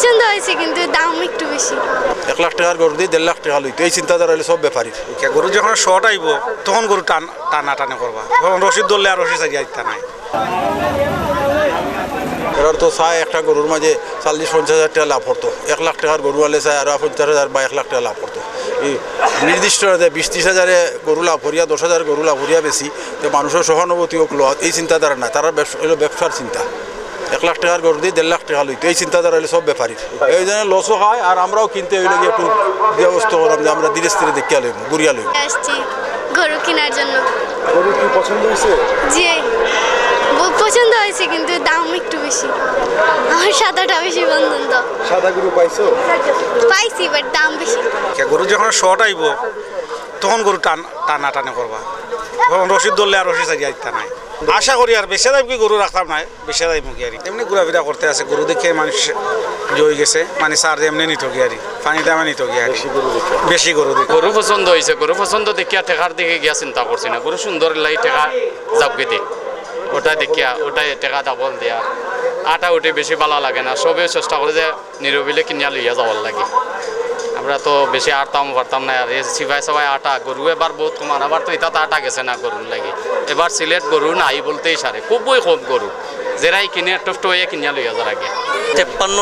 পছন্দ হয়েছে কিন্তু দাম একটু বেশি। এক লাখ টাকার গরু দিয়ে দেড় লাখ টাকা লইতো। এই চিন্তাধারা হলে সব ব্যাপারীর। গরু যখন শর্ট আইব তখন গরু টান টানা টানে করবা। তখন রশিদ ধরলে আর রশিদ চাই আইতা নাই। এবার তো চায় একটা গরুর মাঝে চল্লিশ পঞ্চাশ হাজার টাকা লাভ করতো এক লাখ টাকার গরু আলে চায় আরও পঞ্চাশ হাজার বা এক লাখ টাকা লাভ করতো এই নির্দিষ্ট যে বিশ ত্রিশ হাজারে গরু লাভ করিয়া দশ হাজার গরু লাভ করিয়া বেশি তো মানুষের সহানুভূতি হোক এই চিন্তাধারা না তারা ব্যবসা হলো ব্যবসার চিন্তা। এক লাখ টাকার গরু দিয়ে দেড় লাখ টাকা লইতো। এই চিন্তাধারা হলে সব ব্যাপারীর এই জন্য লসও হয় আর আমরাও কিনতে হইলে গিয়ে একটু ব্যবস্থা করলাম যে আমরা ধীরে স্থিরে দেখিয়া লইব ঘুরিয়া লইব আসছি। গরু কেনার জন্য। গরু কি পছন্দ হয়েছে জি। পছন্দ হয়েছে কিন্তু দাম একটু বেশি। আমার সাদাটা বেশি পছন্দ সাদা গরু পাইছো? পাইছি বাট দাম বেশি। কে গরু যখন শর্ট আইব তখন গরু টান টানা টানে করবা। তখন রশিদ ধরলে আর রশিদ চাই আইতা নাই। আশা করি আর বেশি দাম কি গরু রাখলাম নাই বেশি দাম কি আর। এমনি ঘোরাফেরা করতে আছে গরু দেখে মানুষ জয় গেছে মানে সার এমনি নিত গিয়ে আর পানি দামে নিত গিয়ে আর। গরু বেশি গরু দেখে। গরু পছন্দ হয়েছে গরু পছন্দ দেখিয়া টেকার দিকে গিয়া চিন্তা করছি না। গরু সুন্দর লাই টেকা যাবকে দে। ওটা দেখিয়া ওটাই টেকা ডাবল দিয়া। আটা উঠে বেশি ভালো লাগে না সবে চেষ্টা করে যে নিরবিলে কিনিয়া লইয়া যাওয়ার লাগে। আমরা তো বেশি আটতাম পারতাম না, আর সিভাই সবাই আটা, গরু, এবার বহুত কমান, আবার তো এটা আটা গেছে না গরুর লাগে। এবার সিলেট গরু নাই বলতেই সারে, খুবই কম গরু। যেরাই কিনে টষ্ট হয়ে কিনিয়া লইয়া যার আগে। তেপ্পান্ন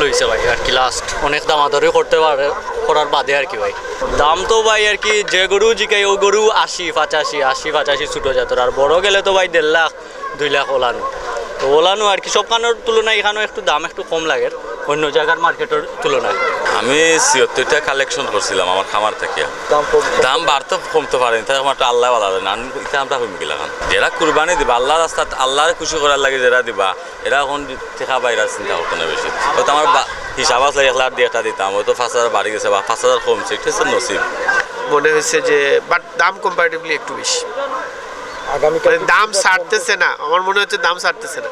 লইছে ভাই, আর কি লাস্ট অনেক দামাদরি করতে পারে করার বাদে আর কি ভাই। দাম তো ভাই আর কি, যে গরু জিকাই, ও গরু আশি, পঁচাশি আশি, পঁচাশি ছোটো জাতের আর বড় গেলে তো ভাই দেড় লাখ, দুই লাখ ওলানো। তো ওলানো আর কি সব কানোর তুলনায় এখানেও একটু দাম একটু কম লাগে, অন্য জায়গার মার্কেটের তুলনায়। আমি ছিয়ত্তরটা কালেকশন করছিলাম আমার খামার থেকে। দাম বাড়তে কমতে পারে তাই আমার আল্লাহ বলা যায় না। এটা আমরা কম গেলাম। যারা কুরবানি দিবা আল্লাহ রাস্তাত আল্লাহর খুশি করার লাগে যারা দিবা এরা এখন টেকা বাইরা চিন্তা করতো না বেশি। হয়তো আমার হিসাব আসলে এক লাখ দিয়ে একটা দিতাম হয়তো পাঁচ হাজার বাড়ি গেছে বা পাঁচ হাজার কমছে এটা হচ্ছে নসিব। মনে হয়েছে যে বাট দাম কম্পারেটিভলি একটু বেশি। আগামীকাল মানে দাম ছাড়তেছে না। আমার মনে হচ্ছে দাম ছাড়তেছে না।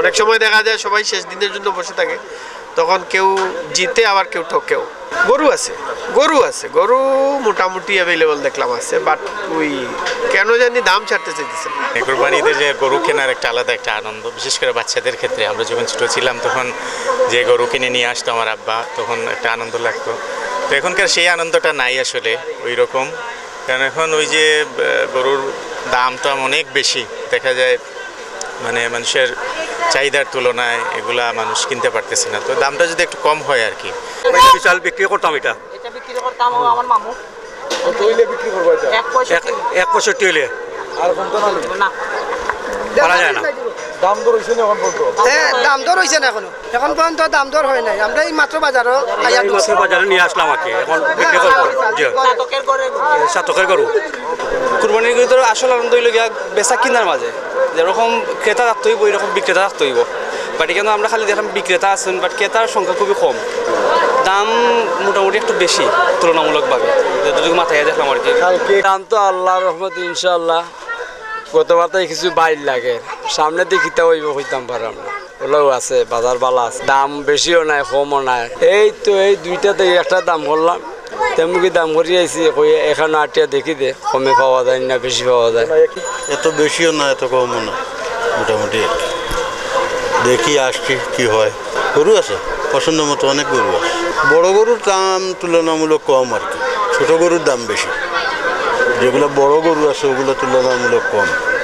অনেক সময় দেখা যায় সবাই শেষ দিনের জন্য বসে থাকে। তখন কেউ জিতে, আবার কেউ ঠকেও গরু আছে গরু আছে, গরু মোটামুটি অ্যাভেলেবল দেখলাম আছে বাট ওই কেন জানি দাম ছাড়তে চাইতেছে কোরবানিতে যে গরু কেনার একটা আলাদা একটা আনন্দ, বিশেষ করে বাচ্চাদের ক্ষেত্রে। আমরা যখন ছোটো ছিলাম, তখন যে গরু কিনে নিয়ে আসতো আমার আব্বা, তখন একটা আনন্দ লাগতো। তো এখনকার সেই আনন্দটা নাই আসলে ওই রকম কারণ এখন ওই যে গরুর দামটা অনেক বেশি। দেখা যায় মানে মানুষের চাহিদার তুলনায় এগুলা মানুষ কিনতে পারতেছে না। তো দামটা যদি একটু কম হয় আর কি। বিশাল বিক্রি করতাম এটা। এটা বিক্রি করতাম আমার মামু। বিক্রি করব এটা? এক এক পঁয়ষট্টি হইলে আর কমতো না লইবো? পারা যায় না। দাম দর হয়েছে না এখন হ্যাঁ দাম দর হয়েছে না এখনও। এখন পর্যন্ত দাম দর হয় নাই। আমরা এই মাত্র বাজারও এই মাছের বাজারে নিয়ে আসলাম এখন বিক্রি করব। জি। নাটকের করে সাতকের গরু। কুরবানির গরু তো আসল আনন্দ হইল গিয়া বেচা কিনার মাঝে। যেরকম ক্রেতা রাখতে হইব, এরকম বিক্রেতা রাখতে হইব। বাট এখানে আমরা খালি দেখলাম বিক্রেতা আছেন, বাট ক্রেতার সংখ্যা খুবই কম। দাম মোটামুটি একটু বেশি, তুলনামূলকভাবে। যতটুকু মাথায় দেখলাম আর কি। দাম তো আল্লাহ রহমত ইনশাল্লাহ গতবার কিছু বাইর লাগে। সামনে দেখিতে হইব, হইতাম পারাম না ওলাও আছে, বাজার বালা আছে। দাম বেশিও নাই, কমও নাই। এই তো এই দুইটাতে একটা দাম করলাম। তেমনি দাম করি আইছি, কই এখানে আটিয়া দেখি দে, কমে পাওয়া যায় না, বেশি পাওয়া যায়। এত বেশিও না, এত কমও না, মোটামুটি। দেখি আসছি কি হয়। গরু আছে? পছন্দ মতো অনেক গরু আছে। বড় গরুর দাম তুলনামূলক কম আর কি। ছোট গরুর দাম বেশি। যেগুলো বড় গরু আছে, ওগুলো তুলনামূলক কম।